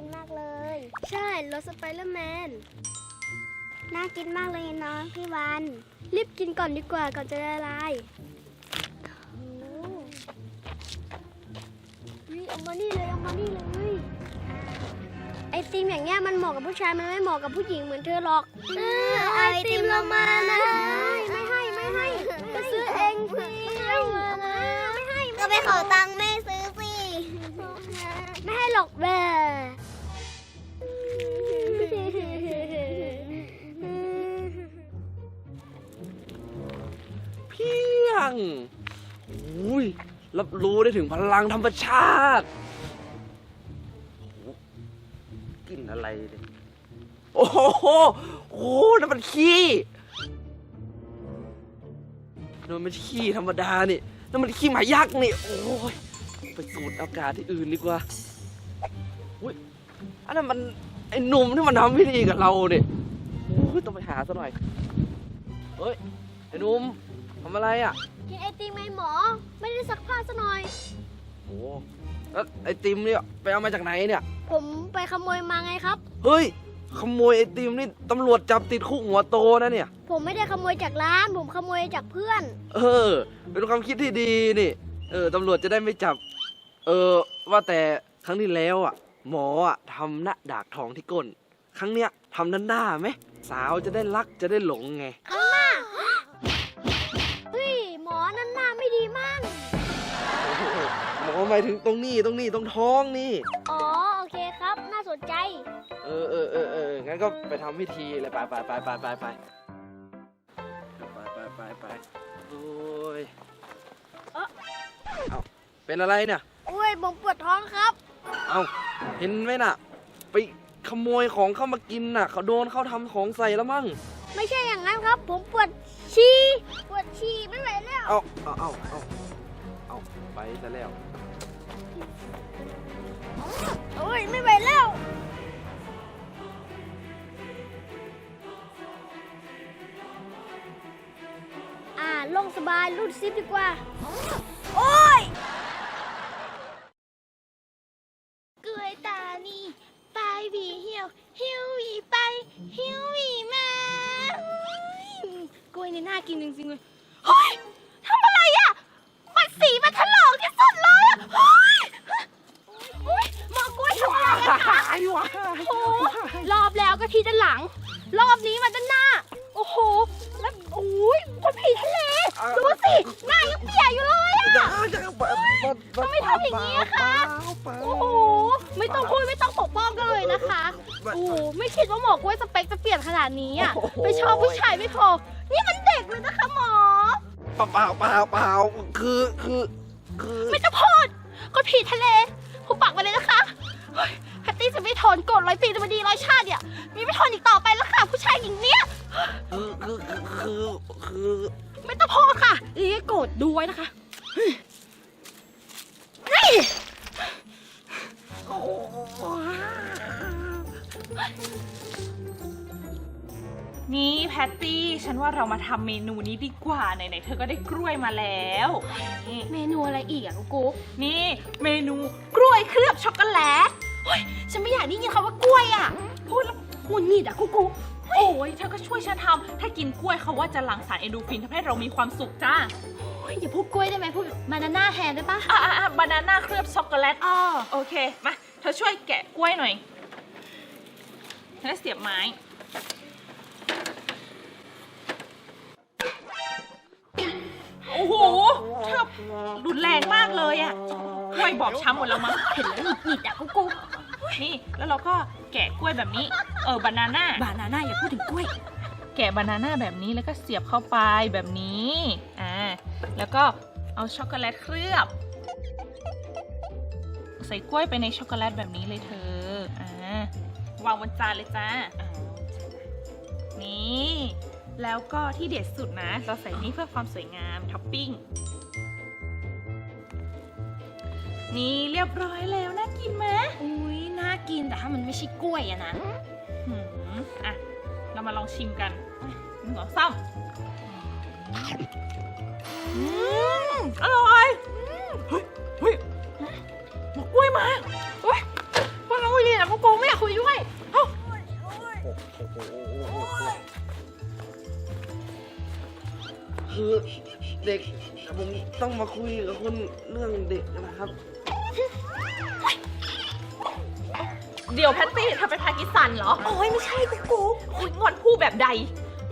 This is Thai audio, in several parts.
กินมากเลย ใช่รสสไปเดอร์แมน น่ากินมากเลยน้องพี่วัน รีบกินก่อนดีกว่าก่อนจะละลายนี่เอามานี่เลยเอามานี่เลยไอติมอย่างเงี้ยมันเหมาะกับผู้ชายมันไม่เหมาะกับผู้หญิงเหมือนเธอหรอกเออเอาไอติมเรามานะ ไม่ให้ไม่ให้ก็ซื้อเองสิเอามาไม่ให้ก็ไปขอตังค์แม่ซื้อสิ ไม่ให้หรอกแม่เรับรู้ได้ถึงพลังธรรมชาติกลิ่นอะไรเนี่ยโอ้โหโอ้โหนั่นมันขี้นั่นมันขี้ธรรมดานี่นั่นมันขี้หมายักษ์นี่ โอ้ยไปสูดอากาศที่อื่นดีกว่าอุ้ยอันนั้นมันไอ้หนุ่มที่มันทำพิธีกับเราเนี่ยโอ้ยต้องไปหาซะหน่อย เฮ้ย ไอ้หนุ่มทำอะไรอะ กินไอติมไงหมอ ไม่ได้ซักผ้าซะหน่อย โอ้แล้วไอติมเนี่ยไปเอามาจากไหนเนี่ย ผมไปขโมยมาไงครับ เฮ้ย ขโมยไอติมนี่ตำรวจจับติดคุกหัวโตนะเนี่ย ผมไม่ได้ขโมยจากร้าน ผมขโมยจากเพื่อน เออ เป็นความคิดที่ดีนี่ เออตำรวจจะได้ไม่จับ เออว่าแต่ครั้งที่แล้วอะ หมออะทำหน้าดากทองที่ก้น ครั้งเนี้ยทำด้านหน้าไหมสาวจะได้รักจะได้หลงไงข้าง หมอหมายถึงตรงนี้ตรงนี้ตรงท้องนี่ อ๋อ โอเคครับ น่าสนใจ เออเออเออเอองั้นก็ไปทำพิธีเลยไปไปไปไปไปไปไปไปไปไปโอ้ยเอ๊ะเอาเป็นอะไรเนี่ย อุ้ยผมปวดท้องครับ เอาเห็นไหมน่ะ ไปขโมยของเข้ามากินน่ะ เขาโดนเขาทำของใส่แล้วมั้งไม่ใช่อย่างนั้นครับ ผมปวดฉี่ ปวดฉี่ไม่ไหวแล้ว เอาเอาเอาเอาเอา ไปซะแล้วโอ้ย ไม่ไหวแล้วอ่าลงสบายรูดซิปดีกว่า รอบนี้มาด้านหน้า โอ้โห แล้วโอ้ยคนผีทะเล ดูสิหน้ายังเปียกอยู่เลยอะ ทำไมทำอย่างนี้อะคะ โอ้โห ไม่ต้องพูดไม่ต้องปกป้องกันเลยนะคะ โอ้โห ไม่คิดว่าหมอกล้วยสเปคจะเปลี่ยนขนาดนี้อะไปชอบผู้ชายไม่พอ นี่มันเด็กเลยนะคะหมอ เปล่าเปล่าเปล่าเปล่าคือคือคือไม่ต้องพูดคนผีทะเลผู้ปักไปเลยนะคะเฮ้ย แพตตี้จะไม่ทนโกรธร้อยปีจะมาดีร้อยชาติเนี่ยมีไม่ทนอีกต่อไปแล้วค่ะ ผู้ชายอย่างเนี้ยคือคือคือคือไม่ต้องพูดค่ะอีกโกรธดูไว้นะคะเฮ้ยเฮ้ยนี่แพตตี้ ฉันว่าเรามาทำเมนูนี้ดีกว่าไหนๆเธอก็ได้กล้วยมาแล้วนี่เมนูอะไรอีกอะกุ๊กกุ๊กนี่ เมนูกล้วยเคลือบช็อกโกแลต เฮ้ยฉันไม่อยากได้ยินคำว่ากล้วยอะพูดแล้วหงุดหงิดอะกุ๊กกุ๊กโอ้ยเธอก็ช่วยฉันทำถ้ากินกล้วยเขาว่าจะหลั่งสารเอนโดรฟินทำให้เรามีความสุขจ้าเฮ้ยอย่าพูดกล้วยได้ไหมพูดบานาน่าแทนได้ปะอะอะอะบานาน่าเคลือบช็อกโกแลตอ๋อโอเคมาเธอช่วยแกะกล้วยหน่อยแล้วเสียบไม้ โอ้โหเธอรุนแรงมากเลยอะก ล้วยบอบช้ำหมดแล้วมั้งเห็นแล้วหงุดหงิดอะกุ๊กกุ๊กนี่แล้วเราก็แกะกล้วยแบบนี้ เออบานาน่าบานาน่าอย่าพูดถึงกล้วย แกะบานาน่าแบบนี้แล้วก็เสียบเข้าไปแบบนี้อ่าแล้วก็เอาช็อกโกแลตเคลือบ ใส่กล้วยไปในช็อกโกแลตแบบนี้เลยเธออ่าวางบนจานเลยจ้าอ่านี่ แล้วก็ที่เด็ดสุดนะ เราใส่นี่เพื่อความสวยงามท็อปปิ้ง นี่เรียบร้อยแล้วน่ากินไหมอุ้ยน่ากินแต่ถ้ามันไม่ใช่กล้วยอะนะหืมอะ เรามาลองชิมกันหนึ่งสองสามอืมอร่อยอืมเฮ้ยเฮ้ยหมกกล้วยมาเฮ้ยมาเรายเลยนะกูกูไม่อยากคุยด้วยเอ้าคือเด็กผมต้องมาคุยกับคุณเรื่องเด็กนะครับ เดี๋ยวแพตตี้เธอเป็นพากิสตันเหรอ โอ้ยไม่ใช่กูกูโอ้ยงอนผู้แบบใด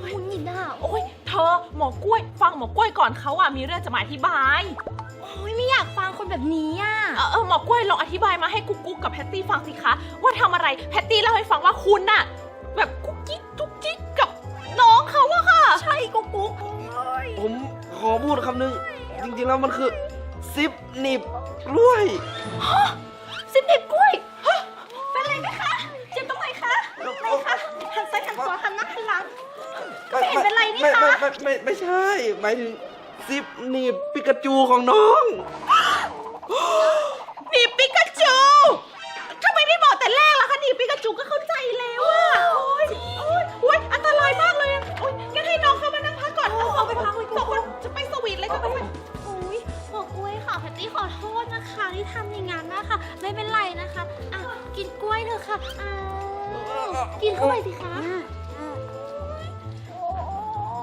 มึงนี่หน้าโอ้ยเธอหมอกล้วย ฟังหมอกล้วยก่อนเขาอะมีเรื่องจะมาอธิบาย โอ้ยไม่อยากฟังคนแบบนี้อะ เออเออหมอกล้วยลองอธิบายมาให้กุ๊กกุ๊กกับแพตตี้ฟังสิคะ ว่าทำอะไรแพตตี้เล่าให้ฟังว่าคุณน่ะ แบบกุ๊กกิ๊กจุ๊กจิ๊กกับน้องเขาอะค่ะ ใช่กูกูโอ้ยผมขอพูดคำหนึงจริงๆแล้วมันคือ ซิปหนีบกล้วยสิบเอ็ดกล้วยเป็นไรไหมคะ เจ็บตรงไหนคะไหนคะหันซ้ายหันขวาหันหน้าหันหลัง ไม่ไม่เห็นเป็นไรนี่ไม่คะ ไม่ไม่ไม่ไม่ใช่หมายถึงซิปหนีบปิกาจูของน้อง หนีปิกาจูทำไมไม่บอกแต่แรกล่ะคะหนีปิกาจูก็เข้าใจแล้วอะโอ้ยโอ้ยโอ้ยอันตรายมากเลยอะโอ้ยงั้นให้น้องเขามานั่งพักก่อนเอาไปพักสองคนจะไปสวีทเลยก็ไป ตตี้ขอโทษนะคะที่ทำอย่างนั้นนะคะ ไม่เป็นไรนะคะอะกินกล้วยเถอะค่ะอ้าวกินเข้าไปสิคะ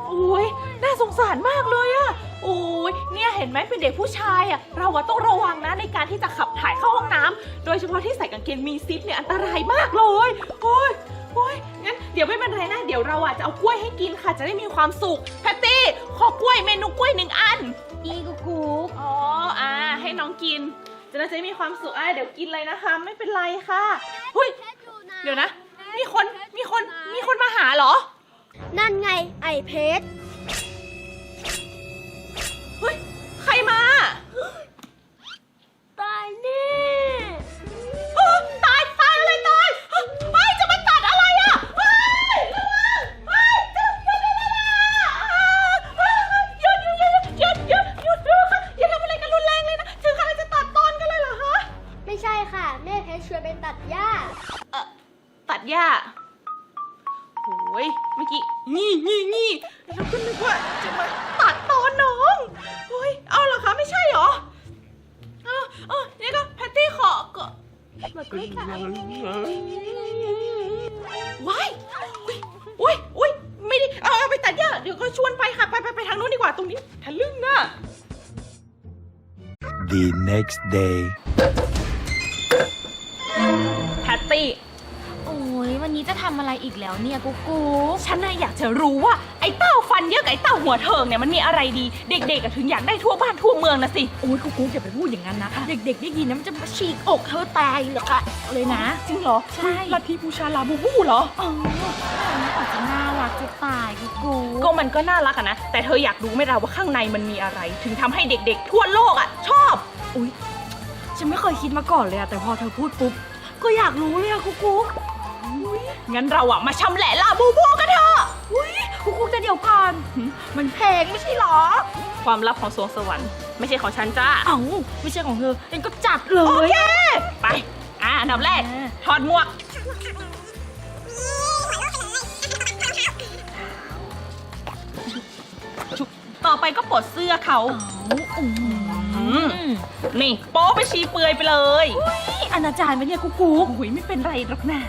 โอ้ยน่าสงสารมากเลยอะโอ้ยเนี่ยเห็นไหมเป็นเด็กผู้ชายอะเราอะต้องระวังนะในการที่จะขับถ่ายเข้าห้องน้ำโดยเฉพาะที่ใส่กางเกงมีซิปเนี่ยอันตรายมากเลยโอ้ยโอ้ยงั้นเดี๋ยวไม่เป็นไรนะ เดี๋ยวเราอะจะเอากล้วยให้กินค่ะ จะได้มีความสุขแพตตี้ขอกล้วยเมนูกล้วยหนึ่งอัน อีกูกูอ๋ออ่า ให้น้องกิน จะได้จะได้มีความสุขอ่าเดี๋ยวกินเลยนะคะ ไม่เป็นไรค่ะเฮ้ยเดี๋ยวนะ มีคนมีคนมีคนมาหาเหรอ นั่นไงไอเพชรเฮ้ยใครมา มื่อกี้นี่นี่นี่เราก็นึกว่าจะมาตัดตอนน้องเฮ้ยเอาเหรอคะไม่ใช่เหรอเออเออนี่ก็แพตตี้ขอก็ว้ายอุ้ยอุ้ยอุ้ยไม่ได้เอาเอาไปตัดหญ้าเดี๋ยวก็ชวนไปค่ะไปไปไปทางโน้นดีกว่าตรงนี้ทะลึ่งน่ะ The next day. ทำอะไรอีกแล้วเนี่ยกูกูฉันน่ะอยากจะรู้ว่าไอ้เต้าฟันเยอะกับไอ้เต้าหัวเถิงเนี่ยมันมีอะไรดี เด็กๆอะถึงอยากได้ทั่วบ้านทั่วเมืองนะสิโอ้ยกูกูอย่าไปพูดอย่างนั้นนะ เด็กๆได้ยินนะมันจะมาฉีกอกเธอตายเหรอกะเลยนะ จริงเหรอใช่ ลัทธิบูชาลาบูบูเหรอ เออมันอาจจะน่ารักจะตายกูกูก็มันก็น่ารักอะนะ แต่เธออยากรู้ไหมล่ะว่าข้างในมันมีอะไร ถึงทำให้เด็กๆ ทั่วโลกอะชอบอุ้ยฉันไม่เคยคิดมาก่อนเลยอะแต่พอเธอพูดปุ๊บก็อยากรู้เลยอะกูกู งั้นเราอะมาชำแหละลาบูบูกันเถอะอุ้ยกูกูจะเดี๋ยวก่อนมันแพงไม่ใช่เหรอ ความลับของสวงสวรรค์ไม่ใช่ของฉันจ้าเอ้าไม่ใช่ของเธอเองก็จัดเลโอย เค ไป อะอันดับแรก อ่า ถอดหมวก ต่อไปก็ปลดเสื้อเขา อืมมนี่ โป๊ไปชีเปลือยไปเลย นี่อนาจารไปเนี่ยกูกูโอ้ยไม่เป็นไรหรอกนะ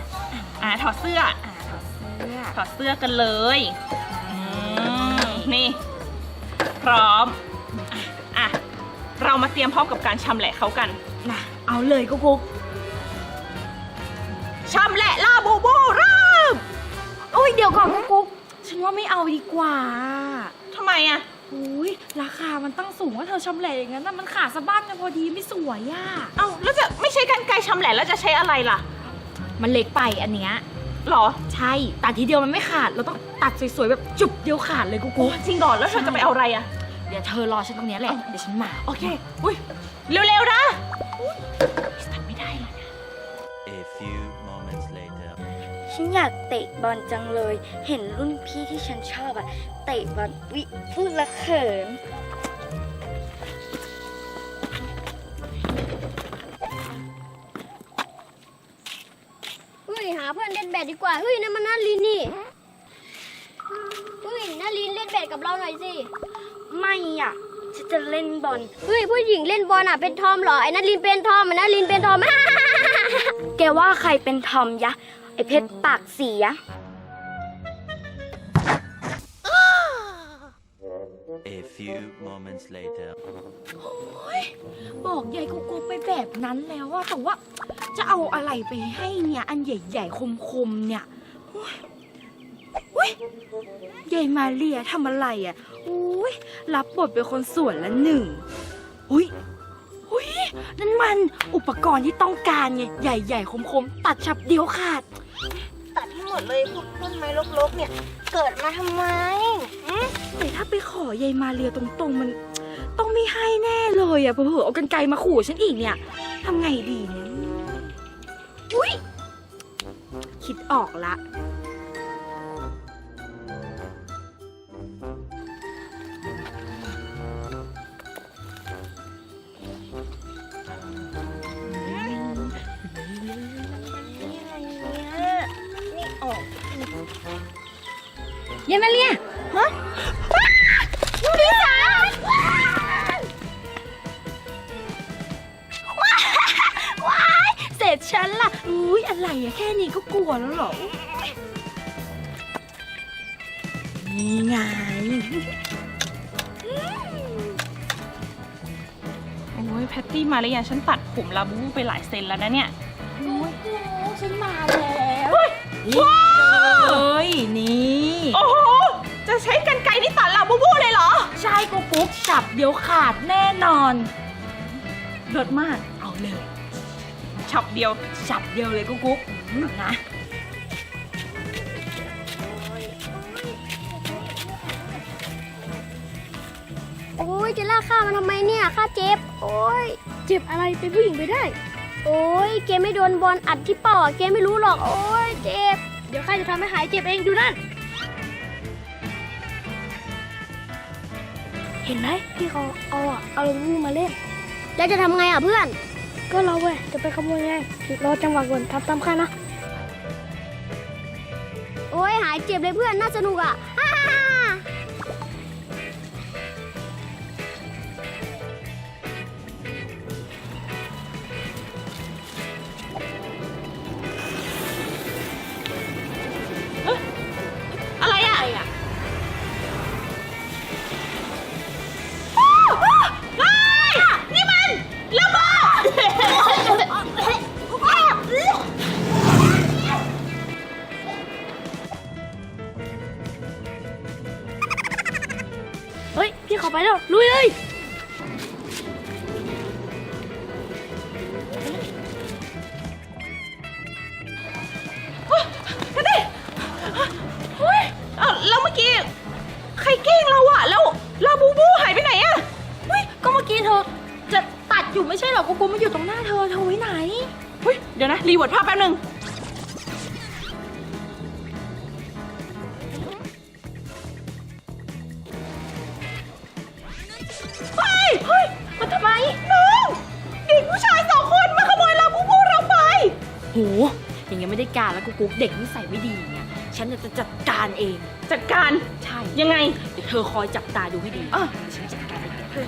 อะถอดเสื้ออ่าถอดเสื้อถอดเสื้อกันเลยอืมนี่ พร้อมอะเรามาเตรียมพร้อมกับการชำแหละเขากันนะเอาเลยกูกูชำแหละลาบูบูเริ่มโอ้ยเดี๋ยวก่อนกูกูฉันว่าไม่เอาดีกว่าทำไมอะ อุ้ยราคามันตั้งสูงว่าเธอชำแหละอย่างนั้นน่ะมันขาดสะบั้นกันพอดีไม่สวยอะ เอ้าแล้วจะไม่ใช้กันไกรชำแหละแล้วจะใช้อะไรล่ะ มันเล็กไปอันเนี้ยหรอ ใช่ตัดทีเดียวมันไม่ขาด เราต้องตัดสวยๆแบบจุบเดียวขาดเลยกูกูโอ้จริงเหรอแล้วเธอจะไปเอาอะไรอะ เดี๋ยวเธอรอฉันตรงเนี้ยแหละ เดี๋ยวฉันมา โอเค อุ้ย เร็วๆนะทำไม่ได้หรอก A few moments later. ฉันอยากเตะบอลจังเลย เห็นรุ่นพี่ที่ฉันชอบอะเตะบอลวิพูดละเขิน บดดีกว่าเฮ้ยนั่นมันน่าลินนี่เฮ้ยน่าลินเล่นแบดกับเราหน่อยสิไม่อะฉันจะเล่นบอลเฮ้ยผู้หญิงเล่นบอลอะเป็นทอมเหรอไอ้นาลินเป็นทอมไอ้นาลินเป็นทอม แกว่าใครเป็นทอมยะไอเพชรปากเสีย A few moments later. บอกยายกุ๊กกุ๊กไปแบบนั้นแล้วว่าแต่ว่าจะเอาอะไรไปให้เนี่ย อันใหญ่ๆคมๆเนี่ยโอ้ยโอ้ยยายมาเรียทำอะไรอะอุ้ยรับบทเป็นคนสวนละหนึ่งอุ้ยอุ้ยนั่นมันอุปกรณ์ที่ต้องการไงใหญ่ๆคมๆตัดฉับเดียวขาด ตัดให้หมดเลยพวกต้นไม้รกๆเนี่ย เกิดมาทำไม อืมแต่ถ้าไปขอยายมาเรียตรงๆ มันต้องไม่ให้แน่เลยอะเผื่อๆเอากันไกลมาขู่ฉันอีกเนี่ยทำไงดีเนี่ยอุ้ยคิดออกละ นี่ออก ยายมาเรียฮะยูริสาว้ายเสร็จฉันล่ะ อุ้ยอะไรอะแค่นี้ก็กลัวแล้วเหรออุ๊ยนี่ไง โอ้ยแพตตี้มาแล้วยังฉันตัดผมลาบูบูไปหลายเซนแล้วนะเนี่ย โอ้ยฉันมาแล้วนี่ว้าว อใช่กูปุ๊บจับเดียวขาดแน่นอนเลิศมากเอาเลยช็อปเดียวจับเดียวเลยกูกุ๊กนะโอ้ยจะลากข้ามันทำไมเนี่ยข้าเจ็บ โอ้ยเจ็บอะไรเป็นผู้หญิงไปได้ โอ้ยเกมไม่โดนบอลอัดที่ปอดเกมไม่รู้หรอก โอ้ยเจ็บ เดี๋ยวข้าจะทำให้หายเจ็บเองดูนั่น เห็นไหมพี่เขาเอาอะเอาลูกมาเล่น แล้วจะทำไงอะเพื่อน ก็เราเว้ยจะไปขโมยไงรอจังหวะก่อนทำตามข้านะ โอ้ยหายเจ็บเลยเพื่อนน่าสนุกอะ รีเวิร์ดภาพแป๊บนึงเฮ้ยเฮ้ยมันทำไมน้องเด็กผู้ชายสองคนมาขโมยลาบูบูเราไปโหอย่างเงี้ยไม่ได้การแล้วกูกุ๊กเด็กนิสัยไม่ดีเนี่ยฉันจะจัดการเอง จัดการ ใช่ ยังไง เดี๋ยวเธอคอยจับตาดูให้ดี เออเดี๋ยวฉันจัดการเอง